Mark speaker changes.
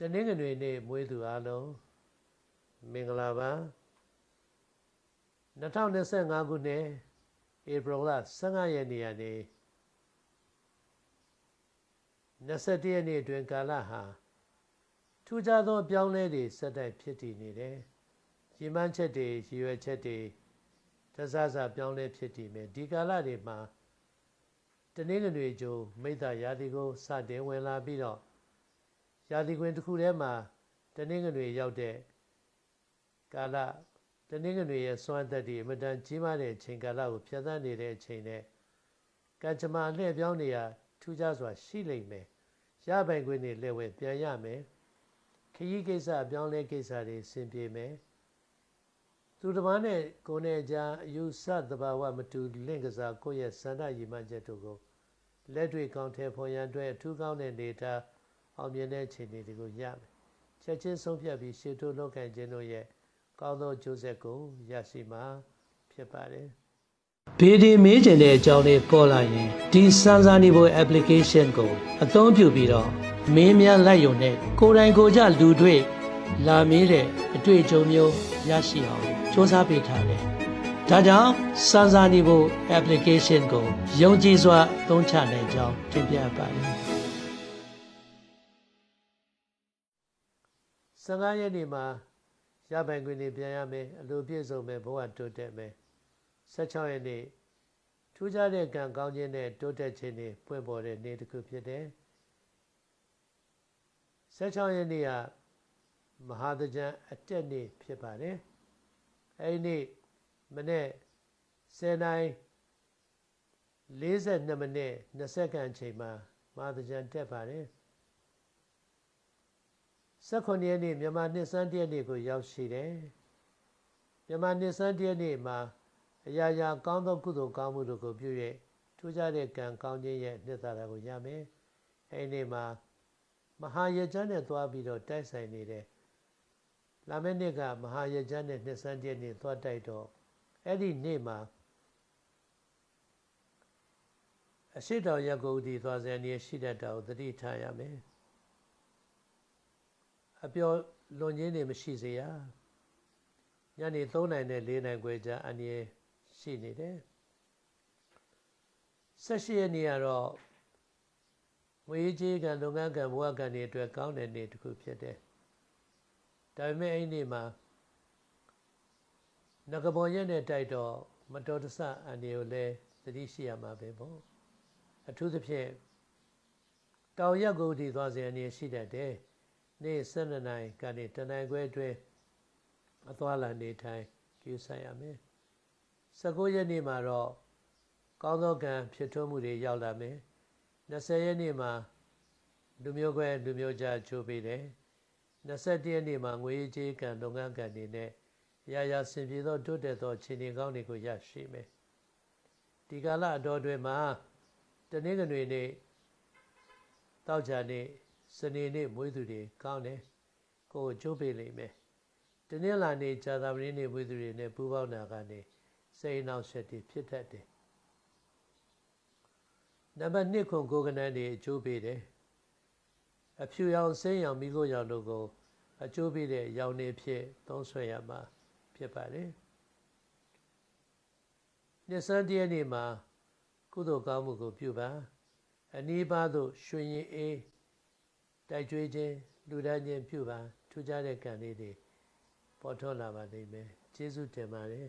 Speaker 1: တနင်္ဂနွေနေ့မွေးသူအားလုံးမင်္ဂလာပါ2025ခုနှစ်ဧပြီလ15ရက်နေ့ကနေ21ရက်နေ့အတွင်းကာလဟာထူးခြားသောအပြောင်းလဲတွေစက်တိုက်ဖြစ်တည်နေတယ်။ရည်မှန်းချက်တွေရည်ရွယ်ချက်တွေတစစပြောင်းလဲဖြစ်တည်မယ်ဒီကာလတွေမှာတနင်္ဂနွေကျိုးမိတ္တရာသီကိုစတင်ဝင်လာပြီးတော့ ရာသီခွင်တစ်ခုထဲမှာတနင်္ဂနွေရောက်တဲ့ကာလတနင်္ဂနွေရဲ့စွမ်းသက်တွေအမတန်ကြီးမားတဲ့အချိန်ကာလကိုဖြတ်သန်းနေတဲ့အချိန်နဲ့ကံကြမ္မာလှည့်ပြောင်းနေရထူးခြားစွာရှိလိမ့်မယ်ရပိုင်ခွင့်တွေလည်းဝဲပြန်ရမယ်ခရီးကိစ္စအပြောင်းလဲကိစ္စတွေဆင်ပြေမယ်သူတစ်ပါးနဲ့ကိုယ်နဲ့ကြားအယူဆသဘာဝမတူလင့်ကစားကိုယ့်ရဲ့စန္ဒရည်မှန်းချက်တို့ကိုလက်တွေ့ကောင်းထဲဖော်ရန်အတွက်အထူးကောင်းတဲ့နေသား အောင်မြင်တဲ့အခြေအနေတွေကိုရမယ်ချက်ချင်းဆုံးဖြတ်ပြီးရှေ့တိုးလောက်ကန်ခြင်းတို့ရဲ့ကောင်းသောကျိုးဆက်ကိုရရှိမှာဖြစ်ပါတယ်ဘေဒီမေးကျင်တဲ့အကြောင်းလေးပေါ်လာရင်ဒီစမ်းစာနေဖို့ application ကိုအသုံးပြုပြီးတော့မင်းများလိုက်ရုံနဲ့ကိုယ်တိုင်ကိုယ်ကြလူတွေ့လာမေးတဲ့အတွေ့အကြုံမျိုးရရှိအောင်စ조사ပေးထားတယ်။ဒါကြောင့်စမ်းစာနေဖို့ application ကိုယုံကြည်စွာသုံးချနိုင်ကြောင်းတင်ပြပါတယ်။ 15ရက်နေ့မှာရပိုင်ခွင့်တွေပြန်ရမယ်အလိုပြည့်စုံမယ်ဘဝတိုးတက်မယ်16ရက်နေ့ထူးခြားတဲ့ကံကောင်းခြင်းနဲ့တိုးတက်ခြင်းတွေပွင့်ပေါ်တဲ့နေ့တစ်ခုဖြစ်တယ်16ရက်နေ့ကမဟာသကြံအတက်နေ့ဖြစ်ပါတယ်အဲဒီနေ့မနေ့10နိုင်42မိနစ်20စက္ကန့်အချိန်မှာမဟာသကြံတက်ပါတယ် 18ရက်နေ့မြန်မာနှစ်စန်းတရက်နေ့ကိုရောက်ရှိတယ်မြန်မာနှစ်စန်းတရက်နေ့မှာအရာရာကောင်းသောကုသိုလ်ကောင်းမှုတို့ကိုပြု၍ထူးခြားတဲ့ကံကောင်းခြင်းရဲ့နှစ်သာရကိုရမယ်အဲဒီနေ့မှာမဟာရကျမ်းနဲ့သွားပြီးတော့တိုက်ဆိုင်နေတဲ့လာမယ့်နှစ်ကမဟာရကျမ်းနဲ့နှစ်စန်းတရက်နေ့သွားတိုက်တော့အဲ့ဒီနေ့မှာအရှိတော်ရက်ကိုဒီသွားစံနေရှိတတ်တာကိုသတိထားရမယ် အပျော်လွန်ခြင်းတွေမရှိစေရညနေ3နိုင်နဲ့4နိုင်ခွဲကြာအနည်းရှိနေတယ်18ရက်နေ့ကတော့ငွေကြေးကံလုပ်ငန်းကံဘဝကံတွေအတွက်ကောင်းတဲ့နေ့တစ်ခုဖြစ်တယ်ဒါပေမဲ့အဲ့ဒီနေ့မှာငကပေါ်ရက်နဲ့တိုက်တော့မတော်တဆအန်ဒီကိုလည်းသတိရှိရမှာပဲပေါ့အထူးသဖြင့်တောင်ရက်ကိုဒီသွားစဉ်အနေရှိတတ်တယ် နေ့12နိုင်ကနေတနိုင်ခွဲအတွင်းအသွားလာနေထိုင်ကျူးဆိုင်ရမယ်19ရက်နေ့မှာတော့ကောင်းသောကံဖြစ်ထွန်းမှုတွေရောက်လာမယ်20ရက်နေ့မှာလူမျိုးခွဲလူမျိုးကြားချိုးပေးတယ်21ရက်နေ့မှာငွေကြေးကံလုပ်ငန်းကံတွေနဲ့ရာရာဆင်ပြေသောတိုးတက်သောခြေနေကောင်းတွေကိုရရှိမယ်ဒီကာလအတော်တွင်မှာတနင်္ဂနွေနေ့တောက်ကြနေ့ စနေနေ့မွေးသူတွေကောင်းတယ်ကိုယ်ကျိုးပေးလိမ့်မယ်တနင်္လာနေ့ဇာတာပတိနေ့မွေးသူတွေနဲ့ပူပေါင်းတာကနေစိတ်နောက်ဆက်တွေဖြစ်တတ်တယ်နံပါတ်1ခွန်ကိုကနန်းတွေအကျိုးပေးတယ်အဖြူရောင်စိမ်းရောင်မိခိုးရောင်တို့ကို အကျိုးပေးတဲ့ရောင်နေဖြစ်သုံးဆွဲရမှာဖြစ်ပါတယ်နှစ်စန်းတည်းနေ့မှာကုသိုလ်ကောင်းမှုကိုပြုပါအနီးပါးသို့ရွှင်ရင်အေး တိုက်ကြွေးခြင်းလူဒန်းခြင်းပြုပါထူးခြားတဲ့ကံလေးတွေပေါ်ထွန်းလာပါလိမ့်မယ်ကျေးဇူးတင်ပါတယ်